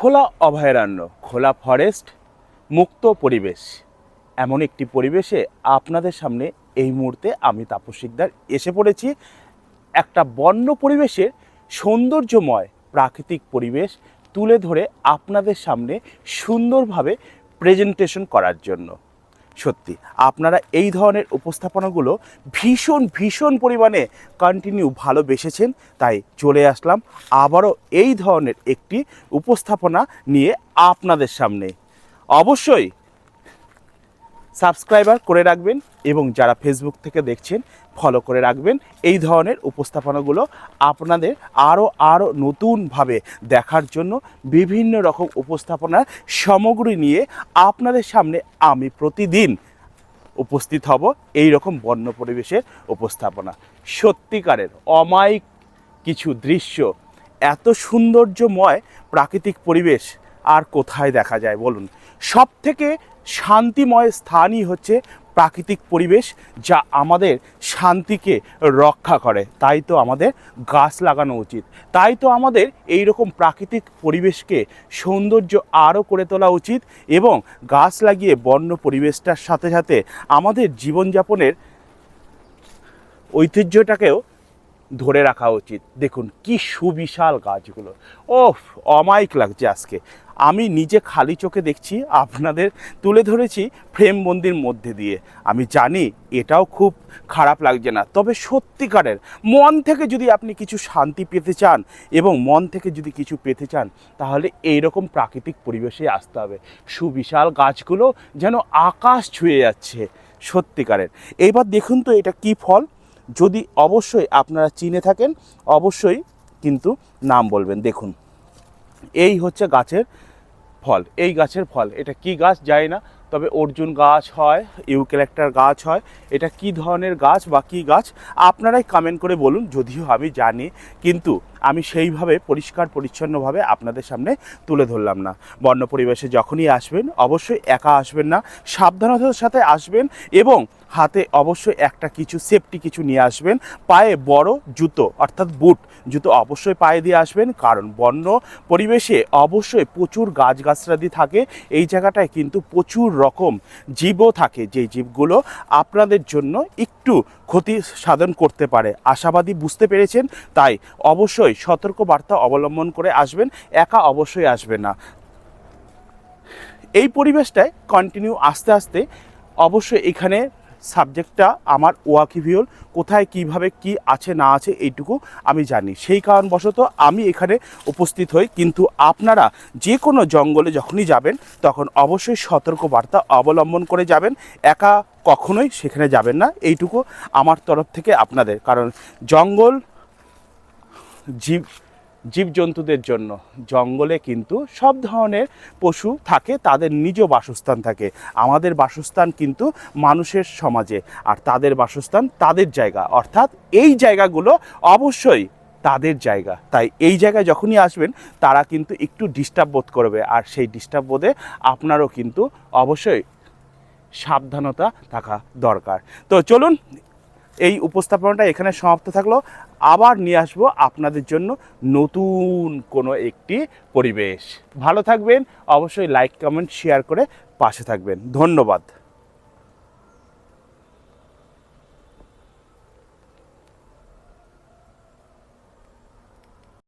খোলা অভয়ারণ্য, খোলা ফরেস্ট মুক্ত পরিবেশ। এমন একটি পরিবেশে আপনাদের সামনে এই মুহূর্তে আমি তাপসিকদার এসে পড়েছি। একটা বন্য পরিবেশের সৌন্দর্যময় প্রাকৃতিক পরিবেশ তুলে ধরে আপনাদের সামনে সুন্দরভাবে প্রেজেন্টেশন করার জন্য। সত্যি। আপনারা এই ধরনের উপস্থাপনাগুলো ভীষণ ভীষণ পরিমাণে কন্টিনিউ ভালোবেসেছেন, তাই চলে আসলাম আবারও এই ধরনের একটি উপস্থাপনা নিয়ে আপনাদের সামনে। অবশ্যই সাবস্ক্রাইবার করে রাখবেন এবং যারা ফেসবুক থেকে দেখছেন ফলো করে রাখবেন। এই ধরনের উপস্থাপনাগুলো আপনাদের আরও আরও নতুনভাবে দেখার জন্য বিভিন্ন রকম উপস্থাপনার সামগ্রী নিয়ে আপনাদের সামনে আমি প্রতিদিন উপস্থিত হব এই রকম বন্য পরিবেশের উপস্থাপনা। সত্যিকারের অমায়িক কিছু দৃশ্য, এত সৌন্দর্যময় প্রাকৃতিক পরিবেশ আর কোথায় দেখা যায় বলুন? সব থেকে শান্তিময় স্থানই হচ্ছে প্রাকৃতিক পরিবেশ যা আমাদের শান্তিকে রক্ষা করে। তাই তো আমাদের গাছ লাগানো উচিত। তাই তো আমাদের এই রকম প্রাকৃতিক পরিবেশকে সৌন্দর্য আরও করে তোলা উচিত এবং গাছ লাগিয়ে বন্য পরিবেশটার সাথে সাথে আমাদের জীবনযাপনের ঐতিহ্যটাকেও ধরে রাখা উচিত। দেখুন, কি সুবিশাল গাছগুলো। ও অমায়িক লাগছে আজকে। আমি নিজে খালি চোখে দেখছি, আপনাদের তুলে ধরেছি ফ্রেমবন্দির মধ্যে দিয়ে। আমি জানি এটাও খুব খারাপ লাগছে না, তবে সত্যিকারের, মন থেকে যদি আপনি কিছু শান্তি পেতে চান এবং মন থেকে যদি কিছু পেতে চান, তাহলে এই রকম প্রাকৃতিক পরিবেশে আসতে হবে। সুবিশাল গাছগুলো যেন আকাশ ছুঁয়ে যাচ্ছে, সত্যিকারের। এইবার দেখুন তো এটা কি ফল? যদি অবশ্যই আপনারা চিনে থাকেন, অবশ্যই কিন্তু নাম বলবেন। দেখুন, এই হচ্ছে গাছের ফল। এই গাছের ফল, এটা কি গাছ যায় না, তবে অর্জুন গাছ হয়, ইউক্যালেক্টার গাছ হয়, এটা কি ধরনের গাছ বা কী গাছ? আপনারাই কমেন্ট করে বলুন, যদিও আমি জানি, কিন্তু আমি সেইভাবে পরিষ্কার, পরিচ্ছন্নভাবে আপনাদের সামনে তুলে ধরলাম না। বন্য পরিবেশে যখনই আসবেন, অবশ্যই একা আসবেন না, সাবধানতার সাথে আসবেন এবং হাতে অবশ্যই একটা কিছু সেফটি কিছু নিয়ে আসবেন। পায়ে বড় জুতো, অর্থাৎ বুট, জুতো অবশ্যই পায়ে দিয়ে আসবেন। কারণ বন্য পরিবেশে অবশ্যই প্রচুর গাছগাছরাদি থাকে। এই জায়গাটায় কিন্তু প্রচুর রকম জীবও থাকে। যেই জীবগুলো আপনাদের জন্য একটু ক্ষতি সাধন করতে পারে। আশাবাদী বুঝতে পেরেছেন, তাই অবশ্যই সতর্ক বার্তা অবলম্বন করে আসবেন, একা অবশ্যই আসবেন না। এই পরিবেশটায় কন্টিনিউ আস্তে আস্তে অবশ্যই এখানে সাবজেক্টটা আমার ওয়াকিভিউল কোথায় কীভাবে কি আছে না আছে এইটুকু আমি জানি। সেই কারণবশত আমি এখানে উপস্থিত হই, কিন্তু আপনারা যে কোনো জঙ্গলে যখনই যাবেন, তখন অবশ্যই সতর্ক বার্তা অবলম্বন করে যাবেন। একা কখনোই সেখানে যাবেন না, এইটুকু আমার তরফ থেকে আপনাদের। কারণ জঙ্গল জীব, জীবজন্তুদের জন্য। জঙ্গলে কিন্তু সব ধরনের পশু থাকে, তাদের নিজ বাসস্থান থাকে। আমাদের বাসস্থান কিন্তু মানুষের সমাজে, আর তাদের বাসস্থান তাদের জায়গা। অর্থাৎ এই জায়গাগুলো অবশ্যই তাদের জায়গা। তাই এই জায়গায় যখনই আসবেন, তারা কিন্তু একটু ডিস্টার্ব বোধ করবে। আর সেই ডিস্টার্ব বোধে আপনারও কিন্তু অবশ্যই সাবধানতা থাকা দরকার। তো চলুন এই উপস্থাপনাটা এখানে সমাপ্ত থাকল। আবার নিয়ে আসব আপনাদের জন্য নতুন কোনো একটি পরিবেশ। ভালো থাকবেন, অবশ্যই লাইক কমেন্ট শেয়ার করে পাশে থাকবেন। ধন্যবাদ।